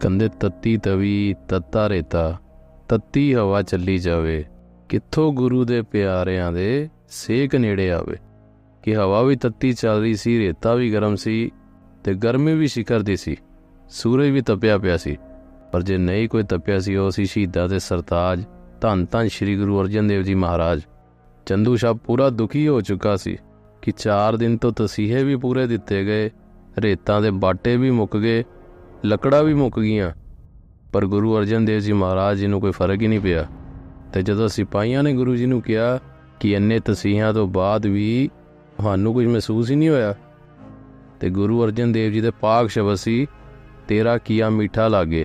ਕੰਦੇ ਤੱਤੀ ਤਵੀ, ਤੱਤਾ ਰੇਤਾ, ਤੱਤੀ ਹਵਾ ਚੱਲੀ ਜਾਵੇ, ਕਿੱਥੋਂ ਗੁਰੂ ਦੇ ਪਿਆਰਿਆਂ ਦੇ ਸੇਕ ਨੇੜੇ ਆਵੇ? ਕਿ ਹਵਾ ਵੀ ਤੱਤੀ ਚੱਲ ਰਹੀ ਸੀ, ਰੇਤਾ ਵੀ ਗਰਮ ਸੀ ਤੇ ਗਰਮੀ ਵੀ ਸ਼ਿਖਰ ਦੀ ਸੀ। ਸੂਰਜ ਵੀ ਤਪਿਆ ਪਿਆ ਸੀ। ਪਰ ਜੇ ਨਹੀਂ ਕੋਈ ਤਪਿਆ ਸੀ, ਉਹ ਸੀ ਸ਼ਹੀਦਾਂ ਦੇ ਸਰਤਾਜ, ਧੰਨ ਧੰਨ ਸ੍ਰੀ ਗੁਰੂ ਅਰਜਨ ਦੇਵ ਜੀ ਮਹਾਰਾਜ। ਚੰਦੂ ਸ਼ਾਹ ਪੂਰਾ ਦੁਖੀ ਹੋ ਚੁੱਕਾ ਸੀ ਕਿ 4 ਦਿਨ ਤੋਂ ਤਸੀਹੇ ਵੀ ਪੂਰੇ ਦਿੱਤੇ ਗਏ, ਰੇਤਾਂ ਦੇ ਬਾਟੇ ਵੀ ਮੁੱਕ ਗਏ ਲੱਕੜਾਂ ਵੀ ਮੁੱਕ ਗਈਆਂ। ਪਰ ਗੁਰੂ ਅਰਜਨ ਦੇਵ ਜੀ ਮਹਾਰਾਜ ਜੀ ਨੂੰ ਕੋਈ ਫ਼ਰਕ ਹੀ ਨਹੀਂ ਪਿਆ। ਤੇ ਜਦੋਂ ਸਿਪਾਹੀਆਂ ਨੇ ਗੁਰੂ ਜੀ ਨੂੰ ਕਿਹਾ ਕਿ ਇੰਨੇ ਤਸੀਹਾਂ ਤੋਂ ਬਾਅਦ ਵੀ ਤੁਹਾਨੂੰ ਕੁਝ ਮਹਿਸੂਸ ਹੀ ਨਹੀਂ ਹੋਇਆ, ਤੇ ਗੁਰੂ ਅਰਜਨ ਦੇਵ ਜੀ ਦੇ ਪਾਕ ਸ਼ਬਦ ਸੀ, ਤੇਰਾ ਕੀਆ ਮਿੱਠਾ ਲਾਗੇ।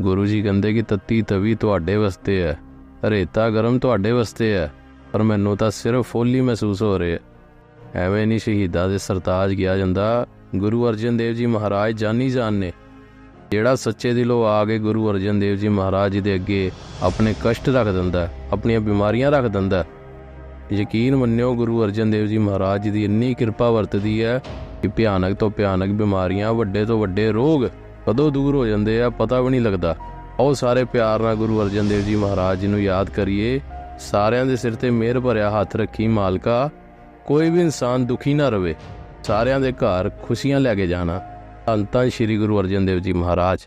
ਗੁਰੂ ਜੀ ਕਹਿੰਦੇ ਕਿ ਤੱਤੀ ਤਵੀ ਤੁਹਾਡੇ ਵਾਸਤੇ ਹੈ, ਰੇਤਾ ਗਰਮ ਤੁਹਾਡੇ ਵਾਸਤੇ ਹੈ, ਪਰ ਮੈਨੂੰ ਤਾਂ ਸਿਰਫ ਫੁੱਲ ਹੀ ਮਹਿਸੂਸ ਹੋ ਰਿਹਾ ਹੈ। ਐਵੇਂ ਨਹੀਂ ਸ਼ਹੀਦਾਂ ਦੇ ਸਰਤਾਜ ਗਿਆ ਜਾਂਦਾ, ਗੁਰੂ ਅਰਜਨ ਦੇਵ ਜੀ ਮਹਾਰਾਜ ਜਾਨੀ ਜਾਨ ਨੇ। ਜਿਹੜਾ ਸੱਚੇ ਦਿਲੋਂ ਆ ਕੇ ਗੁਰੂ ਅਰਜਨ ਦੇਵ ਜੀ ਮਹਾਰਾਜ ਜੀ ਦੇ ਅੱਗੇ ਆਪਣੇ ਕਸ਼ਟ ਰੱਖ ਦਿੰਦਾ ਆਪਣੀਆਂ ਬਿਮਾਰੀਆਂ ਰੱਖ ਦਿੰਦਾ ਯਕੀਨ ਮੰਨਿਓ ਗੁਰੂ ਅਰਜਨ ਦੇਵ ਜੀ ਮਹਾਰਾਜ ਜੀ ਦੀ ਇੰਨੀ ਕਿਰਪਾ ਵਰਤਦੀ ਹੈ ਕਿ ਭਿਆਨਕ ਤੋਂ ਭਿਆਨਕ ਬਿਮਾਰੀਆਂ, ਵੱਡੇ ਤੋਂ ਵੱਡੇ ਰੋਗ ਕਦੋਂ ਦੂਰ ਹੋ ਜਾਂਦੇ ਆ ਪਤਾ ਵੀ ਨਹੀਂ ਲੱਗਦਾ। ਆਓ ਸਾਰੇ ਪਿਆਰ ਨਾਲ ਗੁਰੂ ਅਰਜਨ ਦੇਵ ਜੀ ਮਹਾਰਾਜ ਜੀ ਨੂੰ ਯਾਦ ਕਰੀਏ। ਸਾਰਿਆਂ ਦੇ ਸਿਰ ਤੇ ਮਿਹਰ ਭਰਿਆ ਹੱਥ ਰੱਖੀ ਮਾਲਕਾ, ਕੋਈ ਵੀ ਇਨਸਾਨ ਦੁਖੀ ਨਾ ਰਵੇ। ਸਾਰਿਆਂ ਦੇ ਘਰ ਖੁਸ਼ੀਆਂ ਲੈ ਕੇ ਜਾਣਾ। ਅੰਤਾਂ ਸ੍ਰੀ ਗੁਰੂ ਅਰਜਨ ਦੇਵ ਜੀ ਮਹਾਰਾਜ।